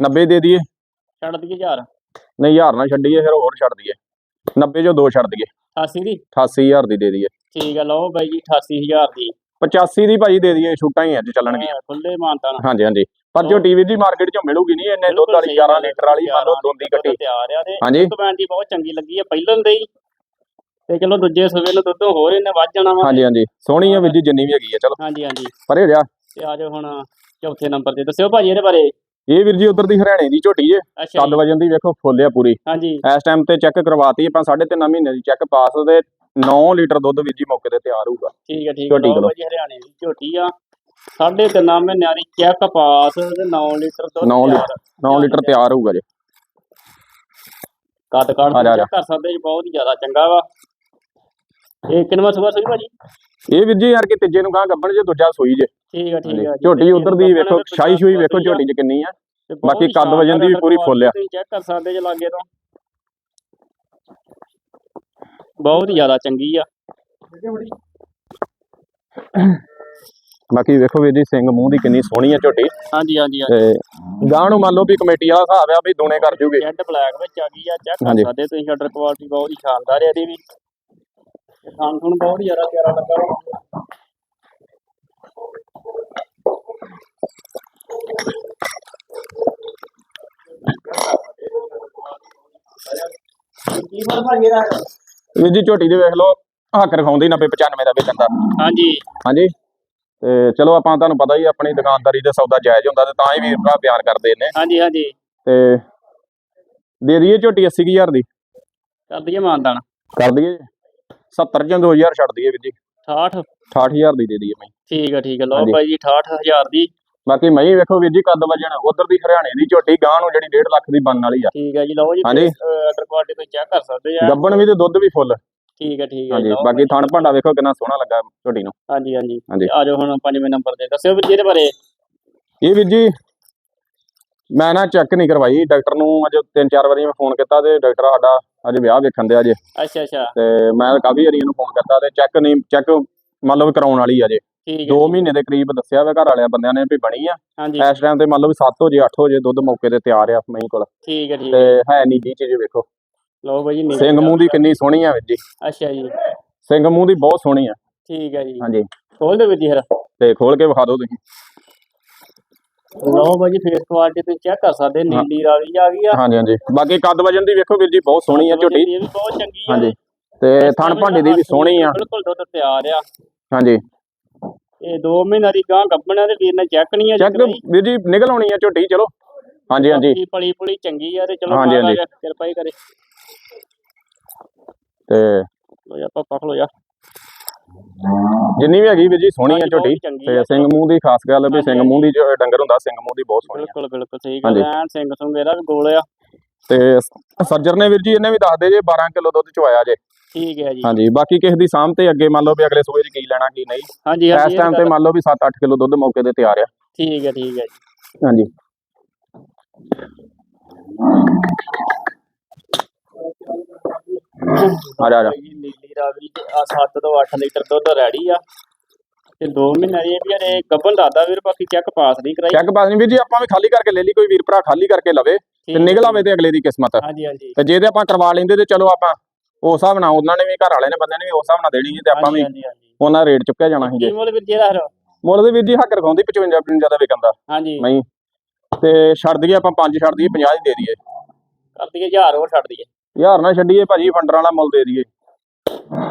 B: 90 ਦੇ ਦਈਏ।
A: ਛੱਡ ਦਈਏ ਹਜ਼ਾਰ।
B: ਨਹੀਂ ਹਜ਼ਾਰ ਨਾ ਛੱਡੀਏ ਫਿਰ ਹੋਰ ਛੱਡ ਦਈਏ। 90 ਚੋਂ ਦੋ ਛੱਡ ਦਈਏ।
A: 88 ਦੀ?
B: 88000 ਦੀ ਦੇ ਦਈਏ।
A: ਠੀਕ ਹੈ ਲਓ ਬਾਈ ਜੀ 88000 ਦੀ।
B: 85 ਦੀ ਭਾਜੀ ਦੇ ਦਈਏ ਛੁੱਟਾਂ ਹੀ ਅੱਜ ਚੱਲਣਗੀਆਂ।
A: ਖੁੱਲੇ ਮਾਨਤਾਨ
B: ਹਾਂਜੀ ਹਾਂਜੀ। ਪਰ ਜੋ ਟੀਵੀ ਦੀ ਮਾਰਕੀਟ ਚੋਂ ਮਿਲੂਗੀ ਨਹੀਂ ਇੰਨੇ ਦੁੱਧ ਵਾਲੀ 11 ਲੀਟਰ ਵਾਲੀ ਮੰਨ ਲਓ ਦੋਂਦੀ
A: ਤਿਆਰ ਆ ਤੇ
B: ਹਾਂਜੀ।
A: ਕਮੈਂਟ ਦੀ ਬਹੁਤ ਚੰਗੀ ਲੱਗੀ ਹੈ ਪਹਿਲਾਂ ਦੇ ਹੀ। ਤੇ ਚਲੋ ਦੂਜੇ ਸਵੇ ਨੂੰ ਦੁੱਧ ਹੋਰ ਇਹਨੇ ਵੱਧ ਜਾਣਾ ਵਾ।
B: ਹਾਂਜੀ ਹਾਂਜੀ। ਸੋਹਣੀ ਆ ਵੀਰ ਜੀ ਜਿੰਨੀ ਵੀ ਹੈਗੀ ਆ ਚਲੋ।
A: ਹਾਂਜੀ ਹਾਂਜੀ।
B: ਪਰੇ ਜਾ
A: ਤੇ ਆ ਜਾਓ ਹੁਣ ਚੌਥੇ ਨੰਬਰ ਤੇ। ਦੱਸਿਓ ਭਾਜੀ ਇਹਦੇ ਬਾਰੇ।
B: ਇਹ ਵੀਰ ਜੀ ਉਧਰ ਦੀ ਹਰਿਆਣੇ ਦੀ ਝੋਟੀ
A: ਅੱਛਾ
B: ਕੱਦ
A: ਜੀ।
B: ਵਜਨ ਦੀ ਵੇਖੋ ਫੁੱਲ ਆ ਪੂਰੀ।
A: ਹਾਂਜੀ।
B: ਇਸ ਟਾਈਮ ਤੇ ਚੈੱਕ ਕਰਵਾਤੀ ਆਪਾਂ 3.5 ਮਹੀਨੇ ਦੀ ਚੈੱਕ ਪਾਸ ਤੇ 9 ਲੀਟਰ ਦੁੱਧ ਵੀਰ ਜੀ ਮੌਕੇ ਤੇ ਤਿਆਰ ਹੋਊਗਾ।
A: ਠੀਕ ਹੈ ਠੀਕ ਹੈ
B: ਝੋਟੀ।
A: ਭਾਜੀ ਹਰਿਆਣੇ ਦੀ ਝੋਟੀ ਆ। ਸਾਢੇ ਤਿੰਨ ਮਹੀਨਿਆਂ ਦੀ ਚੈੱਕ ਪਾਸ ਤੇ 9 ਲੀਟਰ ਦੁੱਧ
B: ਨੌ ਲੀਟਰ।
A: ਤਿਆਰ।
B: 9 ਲੀਟਰ ਤਿਆਰ ਹੋਊਗਾ ਜੀ।
A: ਕੱਦ ਕਾਠ
B: ਆ ਜਾ, ਆ ਜਾ।
A: ਚੈੱਕ ਕਰ ਸਕਦੇ ਜੀ ਬਹੁਤ ਹੀ ਜ਼ਿਆਦਾ ਚੰਗਾ ਵਾ। ਇਹ ਕਿੰਨਵਾਂ ਸੂਆ ਸੂਈ ਭਾਜੀ?
B: ਇਹ ਵੀਰ ਜੀ ਯਾਰ ਕਿ ਤੀਜੇ ਨੂੰ ਗਾਂ ਗੱਬਣ ਜੇ ਦੂਜਾ ਸੋਈ ਜੇ।
A: ਠੀਕ ਹੈ ਠੀਕ ਜੀ।
B: ਝੋਟੀ ਉਧਰ ਦੀ ਵੇਖੋ ਸ਼ੂਈ ਵੇਖੋ
A: ਸੂਈ ਆ।
B: ਝੋਟੀ ਚ ਕਿੰਨੀ ਆ।
A: ਤੇ ਬਹੁਤ
B: ਬਾਕੀ ਕੱਦ ਵਜਨ ਦੀ ਵੀ ਪੂਰੀ ਫੁੱਲ ਆ।
A: ਤੁਸੀਂ ਚੈੱਕ ਕਰ ਸਕਦੇ ਜੇ ਲਾਗੇ ਤੋਂ। ਬਹੁਤ ਜ਼ਿਆਦਾ ਚੰਗੀ ਆ।
B: ਬਾਕੀ ਵੇਖੋ ਵੀਰ ਜੀ ਸਿੰਘ ਮੂੰਹ ਦੀ ਕਿੰਨੀ ਸੋਹਣੀ ਆ ਝੋਟੀ।
A: ਹਾਂਜੀ ਹਾਂਜੀ
B: ਤੇ ਗਾਂ ਨੂੰ ਮੰਨ ਲਓ ਵੀ ਕਮੇਟੀ ਵਾਲਾ ਹਿਸਾਬ ਆ ਵੀ ਦੋਨੇ ਕਰ ਜੂਗੇ।
A: ਜੈਡ ਬਲੈਕ ਵਿੱਚ ਆ ਗਈ ਆ ਚੈੱਕ ਕਰ
B: ਹਾਂਜੀ।
A: ਸਕਦੇ ਤੁਸੀਂ ਸ਼ਟਰ ਕੁਆਲਿਟੀ ਬਹੁਤ ਹੀ ਸ਼ਾਨਦਾਰ ਹੈ ਇਹਦੀ ਵੀ। ਖਾਣ ਖੁਣ ਬਹੁਤ ਜ਼ਿਆਦਾ ਪਿਆਰਾ ਲੱਗਾ ਵਾ। ਕੀ ਭਾਜੀ ਇਹਦਾ?
B: ਵੀਰ ਜੀ ਝੋਟੀ ਦੇ ਵੇਖ ਲਓ ਹੱਕ ਰਖਾਉਂਦੀ 90 95 ਦਾ ਵੇਚਣ ਦਾ।
A: ਹਾਂਜੀ।
B: ਹਾਂਜੀ। ਤੇ ਚਲੋ ਆਪਾਂ ਤੁਹਾਨੂੰ ਪਤਾ ਹੀ ਆਪਣੀ ਦੁਕਾਨਦਾਰੀ ਦਾ ਸੌਦਾ ਜਾਇਜ਼ ਹੁੰਦਾ ਤੇ ਤਾਂ ਹੀ ਵੀਰ ਭਰਾ ਪਿਆਰ ਕਰਦੇ ਨੇ।
A: ਹਾਂਜੀ ਹਾਂਜੀ।
B: ਤੇ ਦੇ ਦਈਏ ਝੋਟੀ 80000 ਦੀ?
A: ਕਰ ਦਈਏ ਮਾਨਦਾਨ।
B: ਕਰ ਦਈਏ। 70 ਜਾਂ 2000 ਛੱਡ ਦਈਏ ਵੀਰ ਜੀ।
A: 68
B: 68000 ਦੀ ਦੇ ਦਈਏ ਮੈਂ
A: ਠੀਕ ਹੈ ਠੀਕ ਹੈ ਲਓ
B: ਹਾਂਜੀ।
A: ਭਾਈ ਜੀ 68000 ਦੀ।
B: ਬਾਕੀ ਮੈਂ ਵੇਖੋ ਵੀਰ ਜੀ ਕੱਦ ਵਜਣ। ਉਧਰ ਦੀ ਹਰਿਆਣੇ ਦੀ ਝੋਟੀ ਗਾਂ ਨੂੰ ਜਿਹੜੀ 1.5 ਲੱਖ ਦੀ ਬਣਨ ਵਾਲੀ ਆ।
A: ਠੀਕ ਹੈ ਜੀ ਲਓ ਜੀ
B: ਹਾਂਜੀ।
A: ਆਰਡਰ ਕੁਆਲਿਟੀ ਤੁਸੀਂ ਚੈੱਕ ਕਰ ਸਕਦੇ ਆ।
B: ਗੱਬਣ ਵੀ ਤੇ ਦੁੱਧ ਵੀ ਫੁੱਲ।
A: ਠੀਕ ਹੈ ਠੀਕ ਹੈ
B: ਹਾਂਜੀ
A: ਲਓ
B: ਬਾਕੀ ਥਣ ਭਾਂਡਾ ਵੇਖੋ ਕਿੰਨਾ ਸੋਹਣਾ ਲੱਗਾ ਝੋਟੀ ਨੂੰ।
A: ਹਾਂਜੀ ਹਾਂਜੀ।
B: ਹਾਂਜੀ।
A: ਤੇ ਆ ਜਾਓ ਹੁਣ ਪੰਜਵੇਂ ਨੰਬਰ ਤੇ ਦੱਸਿਓ ਵੀਰ ਜੀ ਇਹਦੇ ਬਾਰੇ।
B: ਇਹ ਵੀਰ ਜੀ ਮੈਂ ਨਾ ਚੈੱਕ ਨਹੀਂ ਕਰਵਾਈ। ਡਾਕਟਰ ਨੂੰ ਅੱਜ ਤਿੰਨ ਚਾਰ ਵਾਰੀ ਮੈਂ ਫੋਨ ਕੀਤਾ ਤੇ ਡਾਕਟਰ ਸਾਡਾ ਅੱਜ ਵਿਆਹ ਵੇਖਣ ਦੇ ਅਜੇ
A: ਅੱਛਾ ਅੱਛਾ।
B: ਤੇ ਮੈਂ ਕਾਫੀ ਵਾਰੀ ਇਹਨੂੰ ਫੋਨ ਕਰਤਾ ਤੇ ਚੈੱਕ ਨਹੀਂ ਚੈੱਕ ਮੰਨ ਲਓ ਕਰਾਉਣ ਵਾਲੀ ਅਜੇ
A: ਠੀਕ ਹੈ
B: 2
A: ਜੀ।
B: ਮਹੀਨੇ ਦੇ ਕਰੀਬ ਦੱਸਿਆ ਵਾ ਘਰ ਵਾਲਿਆਂ ਬੰਦਿਆਂ ਨੇ ਵੀ ਬਣੀ ਆ। ਇਸ ਟਾਈਮ ਤੇ ਮੰਨ ਲਓ ਵੀ 7 ਵਜੇ 8 ਵਜੇ ਦੁੱਧ ਮੌਕੇ ਤੇ ਤਿਆਰ ਆ ਮਹੀਂ ਕੋਲ।
A: ਠੀਕ ਹੈ ਠੀਕ
B: ਤੇ
A: ਹੈ।
B: ਹੈ ਨਹੀਂ ਜੀ ਚੀਜ਼ ਵੇਖੋ।
A: ਲਓ ਭਾਈ ਜੀ
B: ਸਿੰਘ ਮੂੰਹ ਦੀ ਕਿੰਨੀ ਸੋਹਣੀ ਆ ਵੀਰ ਜੀ।
A: ਅੱਛਾ ਜੀ।
B: ਸਿੰਘ ਮੂੰਹ ਦੀ ਬਹੁਤ ਸੋਹਣੀ ਆ।
A: ਠੀਕ ਹੈ ਜੀ।
B: ਹਾਂਜੀ।
A: ਖੋਲ ਦਿਓ ਵੀਰ ਜੀ ਫਿਰ।
B: ਤੇ ਖੋਲ ਕੇ ਵਿਖਾ ਦਿਓ ਤੁਸੀਂ।
A: ਲਓ ਭਾਈ ਜੀ ਫੇਸ ਕੁਆਲਿਟੀ ਤੁਸੀਂ ਚੈੱਕ ਕਰ ਸਕਦੇ ਨੀਲੀ ਰਾਵੀ ਆ ਗਈ ਆ।
B: ਹਾਂਜੀ ਹਾਂਜੀ। ਬਾਕੀ ਕੱਦ ਵਜਨ ਦੀ ਵੇਖੋ ਵੀਰ ਜੀ ਬਹੁਤ ਸੋਹਣੀ ਆ ਝੋਟੀ।
A: ਇਹ ਵੀ ਬਹੁਤ ਚੰਗੀ ਆ।
B: ਹਾਂਜੀ। ਤੇ ਥਣ ਭਾਂਡੇ ਦੀ ਵੀ ਸੋਹਣੀ ਆ।
A: ਬਿਲਕੁਲ ਦੁੱਧ ਤਿਆਰ ਆ।
B: ਹਾਂਜੀ।
A: ਇਹ 2 ਮਹੀਨਿਆਂ ਦੀ ਗਾਂ ਗੱਭਣਾ ਦੇ ਵੀਰ ਨੇ ਚੈੱਕ ਨਹੀਂ ਆ
B: ਚੈੱਕ ਵੀਰ ਜੀ ਨਿਕਲ ਆਉਣੀ ਆ ਝੋਟੀ ਚਲੋ। ਹਾਂਜੀ ਹਾਂਜੀ।
A: ਪਲੀ ਪੁਲੀ ਚੰਗੀ ਆ ਤੇ ਚਲੋ
B: ਹਾਂਜੀ, ਹਾਂਜੀ।
A: ਕਿਰਪਾ ਹੀ ਕਰੇ।
B: ਤੇ
A: ਲੋ ਜਾ ਪਾਪਾ ਖਲੋ ਜਾ।
B: ਜਿੰਨੀ ਵੀ ਹੈਗੀ ਵੀਰ ਜੀ ਸੋਹਣੀ ਆ ਝੋਟੀ ਤੇ। ਸਿੰਘ ਮੂੰਹ ਦੀ ਖਾਸ ਗੱਲ ਵੀ ਸਿੰਘ ਮੂੰਹ ਦੀ ਜੋ ਡੰਗਰ ਹੁੰਦਾ ਸਿੰਘ ਮੂੰਹ ਦੀ ਬਹੁਤ ਸੋਹਣੀ
A: ਬਿਲਕੁਲ ਬਿਲਕੁਲ ਸਹੀ। ਗੱਲ ਐ ਸਿੰਘ ਸੁੰਗ ਇਹਦਾ ਵੀ ਗੋਲ ਆ।
B: ਤੇ ਸੱਜਰ ਨੇ ਵੀਰ ਜੀ ਇਹਨੇ ਵੀ ਦੱਸ ਦੇ ਜੇ 12 ਕਿਲੋ ਦੁੱਧ ਚਵਾਇਆ ਜੇ।
A: ਠੀਕ ਹੈ ਜੀ।
B: ਹਾਂਜੀ ਬਾਕੀ ਕਿਸੇ ਦੀ ਸਾਂਭ ਤੇ ਅੱਗੇ ਮੰਨ ਲਓ ਵੀ ਅਗਲੇ ਸੂਬੇ 'ਚ ਕੀ ਲੈਣਾ ਕੀ ਨਹੀਂ।
A: ਹਾਂਜੀ ਹਾਂਜੀ
B: ਇਸ ਟਾਈਮ ਤੇ ਮੰਨ ਲਓ ਵੀ 7-8 ਕਿਲੋ ਦੁੱਧ ਮੌਕੇ ਤੇ ਤਿਆਰ ਆ।
A: ਠੀਕ ਹੈ ਠੀਕ ਹੈ ਜੀ।
B: ਹਾਂਜੀ। ਆ ਜਾ ਆ ਜਾ।
A: ਰਾਵੀ ਤੇ ਆ 7 ਤੋਂ 8 ਲੀਟਰ ਦੁੱਧ ਰੈਡੀ ਆ। ਤੇ 2 ਮਹੀਨੇ ਦੀ ਇਹ ਵੀ ਇਹ ਗੱਭਣ ਦਾਦਾ ਵੀਰ ਬਾਕੀ ਚੈੱਕ ਪਾਸ ਨਹੀਂ ਕਰਾਈ।
B: ਚੈੱਕ ਪਾਸ ਨਹੀਂ ਵੀਰ ਜੀ ਆਪਾਂ ਵੀ ਖਾਲੀ ਕਰਕੇ ਲੈ ਲਈ ਕੋਈ ਵੀਰ ਭਰਾ ਖਾਲੀ ਕਰਕੇ ਲਵੇ ਤੇ ਨਿਕਲ ਆਵੇ ਤੇ ਅਗਲੇ ਦੀ ਕਿਸਮਤ।
A: ਹਾਂਜੀ ਹਾਂਜੀ।
B: ਤੇ ਜੇ ਤੇ ਆਪਾਂ ਕਰਵਾ ਲੈਂਦੇ ਤੇ ਚਲੋ ਆਪਾਂ ਉਸ ਹਿਸਾਬ ਨਾਲ ਉਹਨਾਂ ਨੇ ਵੀ ਘਰ ਵਾਲੇ ਨੇ ਬੰਦੇ ਨੇ ਵੀ ਉਸ ਹਿਸਾਬ ਨਾਲ ਦੇਣੀ ਸੀ ਤੇ ਆਪਾਂ ਵੀ ਉਹਨਾਂ ਦਾ ਰੇਟ ਚੁੱਕਿਆ ਜਾਣਾ ਸੀ ਜੇ
A: ਮੁੱਲ ਵੀਰ ਜੀ ਇਹਦਾ ਫਿਰ?
B: ਮੁੱਲ ਦੇ ਵੀਰ ਜੀ ਹੱਕ ਰਖਾਉਂਦੀ 55 55 ਦਾ ਵਿਕਣ ਦਾ।
A: ਹਾਂਜੀ।
B: ਨਹੀਂ। ਤੇ ਛੱਡ ਦਈਏ ਆਪਾਂ 5 ਛੱਡ ਦਈਏ 50 ਦੀ ਦੇ ਦਈਏ।
A: ਕਰ ਦਈਏ 1000 ਹੋਰ ਛੱਡ ਦਈਏ।
B: ਹਜ਼ਾਰ ਨਾ ਛੱਡੀਏ ਭਾਜੀ ਫੰਡਰ ਵਾਲਾ ਮੁੱਲ ਦੇ ਦਈਏ।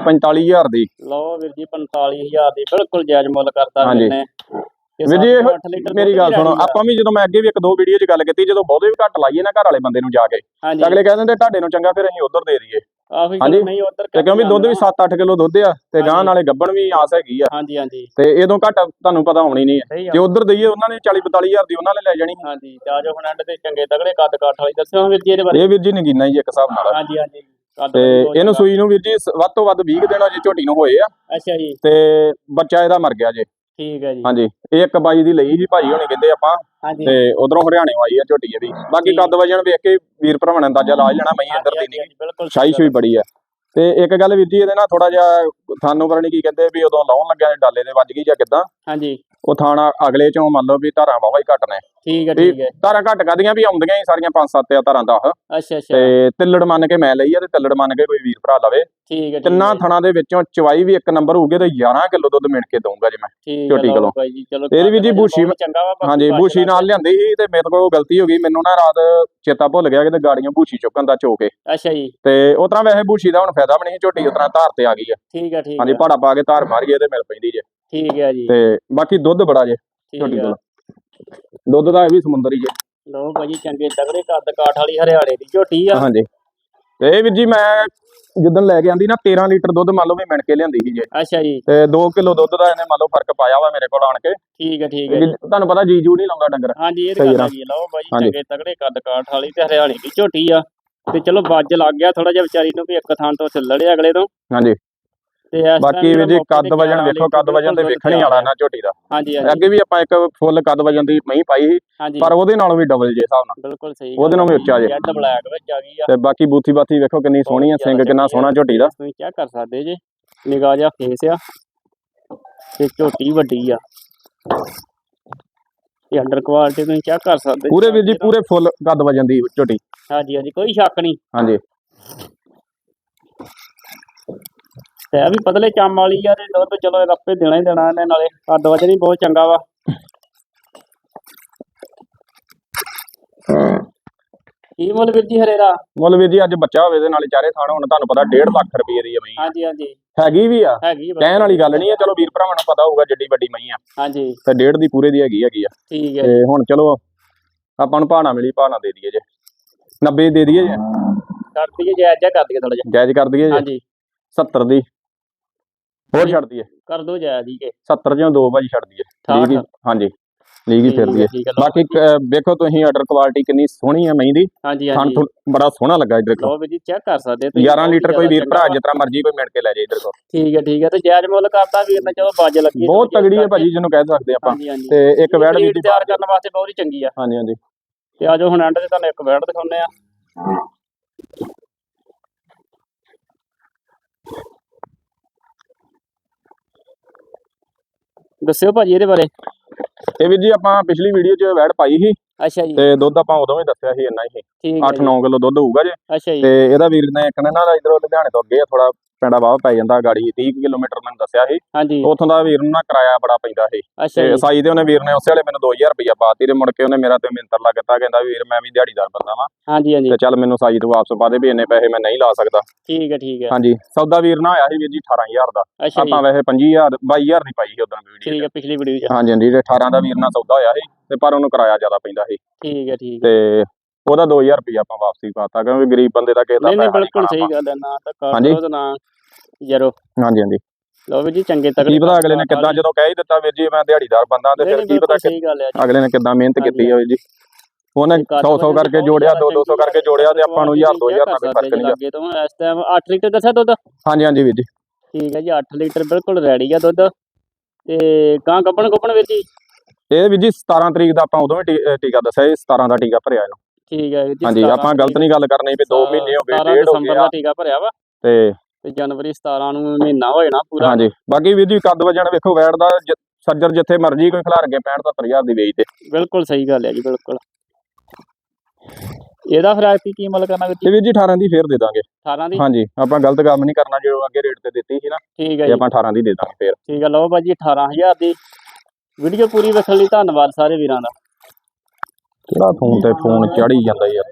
B: 45000 ਦੀ।
A: ਲਓ ਵੀਰ ਜੀ 45000 ਦੀ ਬਿਲਕੁਲ ਜਾਇਜ਼ ਮੁੱਲ ਕਰਤਾ। ਵੀਰ ਨੇ।
B: ਵੀਰ ਜੀ ਮੇਰੀ ਗੱਲ ਸੁਣੋ। ਆਪਾਂ ਵੀ ਜਦੋਂ ਮੈਂ ਅੱਗੇ ਵੀ ਇੱਕ ਦੋ ਵੀਡੀਓ 'ਚ ਗੱਲ ਕੀਤੀ ਜਦੋਂ ਬਹੁਤੇ ਵੀ ਘੱਟ ਲਾਈਏ ਨਾ ਘਰ ਵਾਲੇ ਬੰਦੇ ਨੂੰ ਜਾ ਕੇ। ਅਗਲੇ ਕਹਿ ਦਿੰਦੇ ਤੁਹਾਡੇ ਨੂੰ ਚੰਗਾ ਫਿਰ ਅਸੀਂ ਉਧਰ ਦੇ ਦਈਏ। ਹਾਂਜੀ।
A: ਨਹੀਂ ਉਧਰ
B: ਤੇ ਕਿਉਂਕਿ ਦੁੱਧ ਵੀ 7-8 ਕਿਲੋ ਦੁੱਧ ਆ ਤੇ ਗਾਂ। ਨਾਲੇ ਗੱਬਣ ਵੀ ਆਸ ਹੈਗੀ ਆ।
A: ਹਾਂਜੀ ਹਾਂਜੀ।
B: ਤੇ ਇਦੋਂ ਘੱਟ ਤੁਹਾਨੂੰ ਪਤਾ ਹੋਣੀ ਨਹੀਂ ਹੈ ਜੇ ਉਧਰ ਦਈਏ ਉਹਨਾਂ ਨੇ 40-45 ਹਜ਼ਾਰ ਦੀ ਉਹਨਾਂ ਨੇ ਲੈ ਜਾਣੀ
A: ਹਾਂਜੀ ਤੇ ਆਜੋ ਹੁਣ ਐਂਡ ਤੇ ਚੰਗੇ ਤਗੜੇ ਕੱਦ ਕਾਠ ਵਾਲੀ। ਦੱਸਿਓ ਵੀਰ ਜੀ ਇਹਦੇ ਬਾਰੇ।
B: ਇਹ ਵੀਰ ਜੀ ਨਗੀਨਾ ਹੀ ਇੱਕ ਹਿਸਾਬ ਨਾਲ।
A: ਹਾਂਜੀ ਹਾਂਜੀ।
B: ਤੇ ਇਹਨੂੰ। ਸੂਈ ਨੂੰ ਵੀਰ ਜੀ ਵੱਧ ਤੋਂ ਵੱਧ 20 ਕੁ ਦਿਨ ਅਜੇ ਝੋਟੀ ਨੂੰ ਹੋਏ ਆ।
A: ਅੱਛਾ ਜੀ।
B: ਤੇ ਬੱਚਾ ਇਹਦਾ ਮਰ ਗਿਆ ਜੇ।
A: ਠੀਕ ਹੈ ਜੀ।
B: ਹਾਂਜੀ। ਇਹ ਇੱਕ ਬਾਈ ਦੀ ਲਈ ਜੀ ਭਾਜੀ ਹੋਣੀ ਕਹਿੰਦੇ ਆਪਾਂ। ਤੇ ਉਧਰੋਂ ਹਰਿਆਣਿਓਂ ਆਈ ਆ ਝੋਟੀ ਇਹਦੀ। ਬਾਕੀ। ਕੱਦ ਵਜਣ ਵੇਖ ਕੇ ਵੀਰ ਭਰਾਵਾਂ ਨੇ ਅੰਦਾਜ਼ਾ ਲਾ ਲੈਣਾ ਮੈਂ ਇੱਧਰ ਦੀ ਨਹੀਂ। ਸ਼ਾਹੀ ਸ਼ੂਈ ਬੜੀ ਆ। ਤੇ ਇੱਕ ਗੱਲ ਵੀਰ ਜੀ ਇਹਦੇ ਨਾਲ ਥੋੜਾ ਜਿਹਾ ਸਾਨੂੰ ਪਤਾ ਕੀ ਕਹਿੰਦੇ ਵੀ ਉਦੋਂ ਲਾਉਣ ਲੱਗਿਆ ਡਾਲੇ ਦੇ ਵੱਜ ਗਈ ਜਾਂ ਕਿੱਦਾਂ।
A: ਹਾਂਜੀ।
B: ਉਹ ਥਾਣਾ ਅਗਲੇ ਚੋਂ ਮੰਨ ਲਓ ਵੀ ਧਾਰਾਂ ਵਾਵਾ ਹੀ ਘੱਟ ਨੇ
A: ਠੀਕ ਹੈ ਠੀਕ ਹੈ।
B: ਧਾਰਾਂ ਘੱਟ ਕਾਦੀਆਂ ਵੀ ਆਉਂਦੀਆਂ ਹੀ ਸਾਰੀਆਂ ਪੰਜ ਸੱਤ ਆ ਧਾਰਾਂ ਦਾ
A: ਅੱਛਾ ਅੱਛਾ।
B: ਤੇ ਤਿੱਲੜ ਮੰਨ ਕੇ ਮੈਂ ਲਈ ਆ ਤੇ ਤਿੱਲੜ ਮੰਨ ਕੇ ਕੋਈ ਵੀਰ ਭਰਾ ਲਵੇ।
A: ਠੀਕ ਹੈ
B: ਤਿੰਨਾਂ ਥਣਾ ਦੇ ਵਿੱਚੋਂ ਚਵਾਈ ਵੀ ਇੱਕ ਨੰਬਰ ਹੋਊਗੀ ਤੇ 11 ਕਿਲੋ ਦੁੱਧ ਮਿਣ ਕੇ ਦਊਂਗਾ ਜੀ ਮੈਂ ਝੋਟੀ ਕੋਲੋਂ। ਇਹਦੀ ਵੀ ਜੀ ਬੂਸ਼ੀ- ਹਾਂਜੀ ਬੂਸ਼ੀ ਨਾਲ ਲਿਆਂਦੀ ਸੀ ਤੇ ਮੇਰੇ ਕੋਲ ਗਲਤੀ ਹੋ ਗਈ ਮੈਨੂੰ ਨਾ ਰਾਤ ਚੇਤਾ ਭੁੱਲ ਗਿਆ ਕਿ ਗਾੜੀਆਂ ਬੂਸ਼ੀ ਚੁੱਕਣ ਦਾ ਚੋਕੇ
A: ਅੱਛਾ ਜੀ।
B: ਤੇ ਉਹ ਤਰ੍ਹਾਂ ਵੈਸੇ ਬੂਸ਼ੀ ਦਾ ਹੁਣ ਫਾਇਦਾ ਵੀ ਨਹੀਂ ਝੋਟੀ ਉਸ ਤਰ੍ਹਾਂ ਧਾਰ ਤੇ ਆ ਗਈ ਆ।
A: ਠੀਕ ਹੈ ਠੀਕ
B: ਹਾਂਜੀ
A: ਹੈ।
B: ਪਹਾੜਾ ਪਾ ਕੇ ਧਾਰ ਮਾਰ ਗਈ ਤੇ ਮਿਲ ਪੈਂਦੀ ਜੇ।
A: ਠੀਕ ਹੈ ਜੀ।
B: ਤੇ ਬਾਕੀ ਦੁੱਧ ਬੜਾ ਜੇ
A: ਹੈ।
B: ਕੋਲ ਦੁੱਧ ਦਾ ਇਹ ਵੀ ਸਮੁੰਦਰੀ ਜੇ।
A: ਲਓ ਭਾਈ ਜੀ ਚੰਗੇ ਤਗੜੇ ਕੱਦ ਕਾਠ ਵਾਲੀ ਹਰਿਆਣੇ ਦੀ ਝੋਟੀ ਆ।
B: ਹਾਂਜੀ। ਤੇ ਵੀਰ ਜੀ ਮੈਂ ਜਿੱਦਣ ਲੈ ਕੇ ਆਂਦੀ ਨਾ 13 ਲੀਟਰ ਦੁੱਧ ਮੰਨ ਲਓ ਵੀ ਮਿਣ ਕੇ ਲਿਆਂਦੀ ਸੀ ਜੇ।
A: ਅੱਛਾ ਜੀ।
B: ਤੇ 2 ਕਿਲੋ ਦੁੱਧ ਦਾ ਇਹਨੇ ਮੰਨ ਲਓ ਫ਼ਰਕ ਪਾਇਆ ਵਾ ਮੇਰੇ ਕੋਲ ਆਣ ਕੇ।
A: ਠੀਕ ਹੈ ਠੀਕ ਹੈ।
B: ਤੁਹਾਨੂੰ ਪਤਾ ਜੀ ਜੂ ਨਹੀਂ ਲਾਉਂਦਾ ਡੰਗਰ।
A: ਹਾਂਜੀ ਇਹ ਗੱਲ। ਹੈਗੀ। ਲਓ ਭਾਈ
B: ਹਾਂਜੀ।
A: ਚੰਗੇ ਤਗੜੇ ਕੱਦ ਕਾਠ ਵਾਲੀ ਤੇ ਹਰਿਆਣੇ ਦੀ ਝੋਟੀ ਆ। ਤੇ ਚਲੋ ਵੱਜ ਲੱਗ ਗਿਆ ਥੋੜਾ ਜਿਹਾ ਵਿਚਾਰੀ ਨੂੰ ਵੀ ਇੱਕ ਥਾਂ ਤੋਂ ਥੱਲੜੇ ਅਗਲੇ ਤੋਂ।
B: ਹਾਂਜੀ।
A: ਤੇ ਇਸ ਤਰ੍ਹਾਂ
B: ਬਾਕੀ ਵੀਰ
A: ਜਿਹੜਾ
B: ਜੀ
A: ਮੌਕੇ
B: ਕੱਦ
A: ਤੇ
B: ਵਜਨ ਵੇਖੋ ਕੱਦ ਵਜਨ ਤੇ ਵੇਖਣ ਹੀ ਵਾਲਾ ਨਾ ਝੋਟੀ ਦਾ।
A: ਹਾਂਜੀ ਹਾਂਜੀ।
B: ਅੱਗੇ ਵੀ ਆਪਾਂ ਇੱਕ ਫੁੱਲ ਕੱਦ ਵਜਨ ਦੀ ਮਹੀਂ ਪਾਈ ਸੀ
A: ਹਾਂਜੀ।
B: ਪਰ ਉਹਦੇ ਨਾਲੋਂ ਵੀ ਡਬਲ ਜੇ ਹਿਸਾਬ ਨਾਲ।
A: ਬਿਲਕੁਲ ਸਹੀ
B: ਉਹਦੇ ਨਾਲੋਂ ਵੀ ਉੱਚਾ ਜੇ।
A: ਜੈਡ ਬਲੈਕ ਵਿੱਚ ਆ ਗਈ ਆ।
B: ਤੇ ਬਾਕੀ ਬੂਥੀ ਬਾਥੀ ਵੇਖੋ ਕਿੰਨੀ ਸੋਹਣੀ ਆ ਸਿੰਘ ਕਿੰਨਾ ਸੋਹਣਾ ਝੋਟੀ ਦਾ।
A: ਤੁਸੀਂ ਚੈੱਕ ਕਰ ਸਕਦੇ ਜੇ। ਨਿਗਾਹ ਜਿਹਾ ਫੇਸ ਆ। ਤੇ ਝੋਟੀ ਵੱਡੀ ਆ। ਤੇ ਅੰਡਰ ਕੁਆਲਿਟੀ ਤੁਸੀਂ ਚੈੱਕ ਕਰ ਸਕਦੇ
B: ਪੂਰੇ ਵੀਰ ਜੀ ਪੂਰੇ ਫੁੱਲ ਕੱਦ ਵਜਨ ਦੀ ਝੋਟੀ।
A: ਹਾਂਜੀ ਹਾਂਜੀ ਕੋਈ ਸ਼ੱਕ ਨਹੀਂ।
B: ਹਾਂਜੀ।
A: ਤੇ ਇਹ ਵੀ ਪਤਲੇ ਚੰਮ ਵਾਲੀ ਆ ਤੇ ਦੁੱਧ ਚਲੋ ਇਹ ਆਪੇ ਦੇਣਾ ਹੀ ਦੇਣਾ ਇਹਨੇ ਨਾਲੇ ਕੱਦ ਵਜਨ ਵੀ ਬਹੁਤ ਚੰਗਾ ਵਾ। ਕੀ ਮੁੱਲ ਵੀਰ ਜੀ ਹਰੇਰਾ?
B: ਮੁੱਲ ਵੀਰ ਜੀ ਅੱਜ ਬੱਚਾ ਹੋਵੇ ਦੇ ਨਾਲੇ ਚਾਰੇ ਥਾਣ ਹੁਣ ਤੁਹਾਨੂੰ ਪਤਾ 1.5 ਲੱਖ ਰੁਪਏ ਦੀ ਆ। ਮਹੀਂ
A: ਹਾਂਜੀ ਹਾਂਜੀ।
B: ਹੈਗੀ ਵੀ ਆ।
A: ਹੈਗੀ ਆ
B: ਕਹਿਣ ਵਾਲੀ ਗੱਲ ਨਹੀਂ ਆ ਚਲੋ ਵੀਰ ਭਰਾਵਾਂ ਨੂੰ ਪਤਾ ਹੋਊਗਾ ਜਿੱਡੀ ਵੱਡੀ ਮਹੀਂ ਆ।
A: ਹਾਂਜੀ।
B: ਤੇ 1.5 ਦੀ ਪੂਰੇ ਦੀ ਹੈਗੀ ਹੈਗੀ ਆ।
A: ਠੀਕ ਹੈ
B: ਤੇ ਹੁਣ ਚਲੋ ਆਪਾਂ ਨੂੰ ਭਾਣਾ ਮਿਲੀ ਭਾਣਾ ਦੇ ਦਈਏ ਜੇ। 90 ਦੇ ਦਈਏ ਜੇ।
A: ਕਰ ਦਈਏ ਜਾਇਜ਼ ਜਿਹਾ ਕਰ ਦਈਏ ਥੋੜਾ ਜਿਹਾ।
B: ਜਾਇਜ਼ ਕਰ ਦਈਏ ਜੇ।
A: ਹਾਂਜੀ।
B: 70 ਦੀ। ਹੋਰ ਛੱਡ ਦਈਏ।
A: ਕਰ ਦੋ ਜਾਇਜ਼ ਹੀ ਕੇ।
B: 70 ਚੋਂ ਦੋ ਭਾਜੀ ਛੱਡ ਦਈਏ। ਲੀਗੀ ਹਾਂਜੀ ਲੀਗੀ ਫਿਰ ਦਈਏ
A: ਠੀਕ ਹੈ
B: ਬਾਕੀ ਕ- ਵੇਖੋ ਤੁਸੀਂ ਆਰਡਰ ਕੁਆਲਿਟੀ ਕਿੰਨੀ ਸੋਹਣੀ ਹੈ ਮਹੀਂ ਦੀ।
A: ਹਾਂਜੀ ਹਾਂਜੀ।
B: ਬੜਾ ਸੋਹਣਾ ਲੱਗਾ ਇਧਰ
A: ਲਓ ਵੀਰ ਜੀ ਚੈੱਕ ਕਰ ਸਕਦੇ ਤੁਸੀਂ।
B: 11 ਲੀਟਰ ਕੋਈ ਵੀਰ ਭਰਾ ਜਿਸ ਤਰ੍ਹਾਂ ਮਰਜ਼ੀ ਕੋਈ ਮਿਣ ਕੇ ਲੈ ਜਾਏ ਇਧਰ ਕੋਲ
A: ਠੀਕ ਹੈ ਠੀਕ ਹੈ। ਤੇ ਜਾਇਜ਼ ਮੁੱਲ ਕਰਤਾ ਵੀਰ ਨੇ ਚਲੋ ਬਾਜ ਲੱਗੀ ਹੈ
B: ਬਹੁਤ ਤਗੜੀ ਹੈ। ਭਾਜੀ ਜਿਹਨੂੰ ਕਹਿ ਸਕਦੇ ਆਪਾਂ। ਤੇ ਇੱਕ ਵੈੜ ਵੀ
A: ਤਿਆਰ ਕਰਨ ਵਾਸਤੇ ਬਹੁਤ ਹੀ ਚੰਗੀ ਆ।
B: ਹਾਂਜੀ ਹਾਂਜੀ।
A: ਤੇ ਆਜੋ ਹੁਣ ਐਂਡ ਤੇ ਤੁਹਾਨੂੰ ਇੱਕ ਵੈੜ ਦਿਖਾਉਂਦੇ ਆ। ਦੱਸਿਓ ਭਾਜੀ ਇਹਦੇ ਬਾਰੇ।
B: ਇਹ ਵੀਰ ਜੀ ਆਪਾਂ ਪਿਛਲੀ ਵੀਡੀਓ 'ਚ ਵੈੜ ਪਾਈ ਸੀ
A: ਅੱਛਾ ਜੀ।
B: ਤੇ ਦੁੱਧ ਆਪਾਂ ਉਦੋਂ ਵੀ ਦੱਸਿਆ ਸੀ ਇੰਨਾ ਹੀ।
A: ਠੀਕ ਹੈ
B: 8-9 ਕਿਲੋ ਦੁੱਧ ਹੋਊਗਾ ਜੇ।
A: ਅੱਛਾ ਜੀ।
B: ਤੇ ਇਹਦਾ ਵੀਰ ਨੇ ਇੱਕ ਨੇ ਇਧਰੋਂ ਲੁਧਿਆਣੇ ਤੋਂ ਅੱਗੇ ਆ ਥੋੜਾ ਪਿੰਡਾ ਵਾਹ ਪੈ ਜਾਂਦਾ ਗਾੜੀ 30 ਕਿਲੋਮੀਟਰ ਮੈਨੂੰ ਦੱਸਿਆ ਸੀ।
A: ਹਾਂਜੀ।
B: ਉੱਥੋਂ ਦਾ ਵੀਰ ਨੂੰ ਨਾ ਕਿਰਾਇਆ ਬੜਾ ਪੈਂਦਾ ਸੀ। ਤੇ ਸਾਈ ਦੇ ਉਹਨੇ ਵੀਰ ਨੇ ਉਸੇ ਵੇਲੇ ਮੈਨੂੰ 2000 ਰੁਪਇਆ ਪਾਤੀ ਤੇ ਮੁੜ ਕੇ ਉਹਨੇ ਮੇਰਾ ਤੇ ਮਿੰਤਰ ਲਾ ਕੀਤਾ ਕਹਿੰਦਾ ਵੀਰ ਮੈਂ ਵੀ ਦਿਹਾੜੀਦਾਰ ਬੰਦਾ ਵਾਂ।
A: ਹਾਂਜੀ ਹਾਂਜੀ।
B: ਤੇ ਚੱਲ ਮੈਨੂੰ ਸਾਈ ਤੋਂ ਵਾਪਸ ਪਾ ਦੇ ਵੀ ਇੰਨੇ ਪੈਸੇ ਮੈਂ ਨਹੀਂ ਲਾ ਸਕਦਾ।
A: ਠੀਕ ਹੈ ਠੀਕ ਹੈ।
B: ਹਾਂਜੀ ਸੌਦਾ ਵੀਰ ਨਾਲ ਆਇਆ ਸੀ ਵੀਰ ਜੀ 18000 ਦਾ। ਆਪਾਂ ਵੈਸੇ 25000 22000 ਦੀ ਪਾਈ ਸੀ ਉਦੋਂ ਵੀਡੀਓ
A: ਠੀਕ ਹੈ ਪਿਛਲੀ ਵੀਡੀਓ 'ਚ।
B: ਹਾਂਜੀ ਹਾਂਜੀ ਤੇ 18 ਦਾ ਵੀਰ ਨਾਲ ਸੌਦਾ ਹੋਇਆ ਸੀ ਤੇ ਪਰ ਉਹਨੂੰ ਕਿਰਾਇਆ ਜ਼ਿਆਦਾ ਪੈਂਦਾ ਸੀ।
A: ਠੀਕ ਹੈ ਠੀਕ ਹੈ।
B: ਤੇ ਉਹਦਾ 2000 ਰੁਪਇਆ ਆਪਾਂ ਵਾਪਸੀ ਪਾਤਾ ਕਿਉਂਕਿ ਗਰੀਬ ਬੰਦੇ ਦਾ ਕਿਸੇ ਦਾ
A: ਨਹੀਂ ਨਹੀਂ
B: ਪੈਸਾ
A: ਬਿਲਕੁਲ ਸਹੀ ਗੱਲ ਹੈ ਨਾ ਤਾਂ
B: ਹਾਂਜੀ।
A: ਕਰ ਦੋ ਨਾ ਯਾਰੋ।
B: ਹਾਂਜੀ ਹਾਂਜੀ।
A: ਲਓ ਵੀਰ ਜੀ ਚੰਗੇ ਤੱਕ
B: ਕੀ ਪਤਾ ਅਗਲੇ ਨੇ ਕਿੱਦਾਂ ਜਦੋਂ ਕਹਿ ਹੀ ਦਿੱਤਾ ਵੀਰ ਜੀ ਮੈਂ ਦਿਹਾੜੀਦਾਰ ਬੰਦਾ ਤੇ ਫਿਰ ਕੀ ਪਤਾ ਕਿ
A: ਸਹੀ ਗੱਲ ਹੈ ਜੀ।
B: ਅਗਲੇ ਨੇ ਕਿੱਦਾਂ ਮਿਹਨਤ ਕੀਤੀ ਹੋਵੇ ਜੀ। ਉਹਨੇ
A: ਕੱਦ
B: 100 100
A: ਵਜਨ
B: ਕਰਕੇ
A: ਬਹੁਤ
B: ਜੋੜਿਆ
A: ਜ਼ਿਆਦਾ
B: 200 200 ਕਰਕੇ ਜੋੜਿਆ ਤੇ ਆਪਾਂ ਨੂੰ 1000 2000 ਨਾਲ ਕੋਈ ਫ਼ਰਕ ਨਹੀਂ ਆ
A: ਲੱਗੇ ਤੋਂ ਇਸ ਟਾਈਮ 8 ਲੀਟਰ ਦੱਸਿਆ ਦੁੱਧ?
B: ਹਾਂਜੀ ਹਾਂਜੀ ਵੀਰ ਜੀ।
A: ਠੀਕ ਹੈ ਜੀ 8 ਲੀਟਰ ਬਿਲਕੁਲ ਰੈਡੀ ਆ ਦੁੱਧ। ਤੇ ਗਾਂ ਗੱਪਣ ਗੱਪਣ ਵੀਰ ਜੀ?
B: ਇਹ ਵੀਰ ਜੀ 17 ਤਰੀਕ ਦਾ ਆਪਾਂ ਉਦੋਂ ਵੀ ਟੀ- ਅਹ ਟੀਕਾ ਦੱਸਿਆ ਸੀ 17 ਦਾ ਟੀਕਾ ਭਰਿਆ ਇਹਨੂੰ।
A: ਠੀਕ ਹੈ ਜੀ
B: ਹਾਂਜੀ
A: 17
B: ਆਪਾਂ ਗਲਤ ਨਹੀਂ ਗੱਲ ਕਰਨੀ ਵੀ 2 ਮਹੀਨੇ ਹੋ ਗਏ
A: 17
B: ਡੇਢ ਹੋ
A: ਦਸੰਬਰ
B: ਗਿਆ
A: ਟੀਕਾ ਭਰਿਆ ਵਾ।
B: ਤੇ
A: ਤੇ ਜਨਵਰੀ 17 ਨੂੰ ਮਹੀਨਾ ਹੋ ਜਾਣਾ ਪੂਰਾ।
B: ਹਾਂਜੀ ਬਾਕੀ ਵੀਰ ਜੀ ਕੱਦ ਵਜਣ ਵੇਖੋ ਵੈੜ ਦਾ ਸੱਜਰ ਜਿੱਥੇ ਮਰਜ਼ੀ ਕੋਈ ਖਿਲਾਰ ਕੇ 65 70000 ਦੀ ਵੇਚ ਤੇ
A: ਬਿਲਕੁਲ ਸਹੀ ਗੱਲ ਹੈ ਜੀ ਬਿਲਕੁਲ। ਇਹਦਾ ਫਿਰ ਐਤੀ ਕੀ ਮੁੱਲ ਕਰਨਾ ਵੀਰ
B: ਵੀਰ ਜੀ 18 ਦੀ ਫੇਰ ਦੇ ਦਾਂਗੇ।
A: 18 ਦੀ?
B: ਹਾਂਜੀ ਆਪਾਂ ਗਲਤ ਕੰਮ ਨਹੀਂ ਕਰਨਾ ਜੋ ਅੱਗੇ ਰੇਟ ਤੇ ਦਿੱਤੀ ਸੀ ਨਾ
A: ਠੀਕ ਹੈ ਜੀ।
B: ਆਪਾਂ 18 ਦੀ ਦੇ ਦਾਂਗੇ ਫੇਰ।
A: ਠੀਕ ਹੈ ਲਓ ਭਾਜੀ 18000 ਦੀ। ਵੀਡੀਓ ਪੂਰੀ ਵੇਖਣ ਲਈ ਧੰਨਵਾਦ ਸਾਰੇ ਵੀਰਾਂ ਦਾ।
B: ਕਿਹੜਾ ਫੋਨ ਤੇ ਫੋਨ ਚੜੀ ਜਾਂਦਾ ਯਾਰ।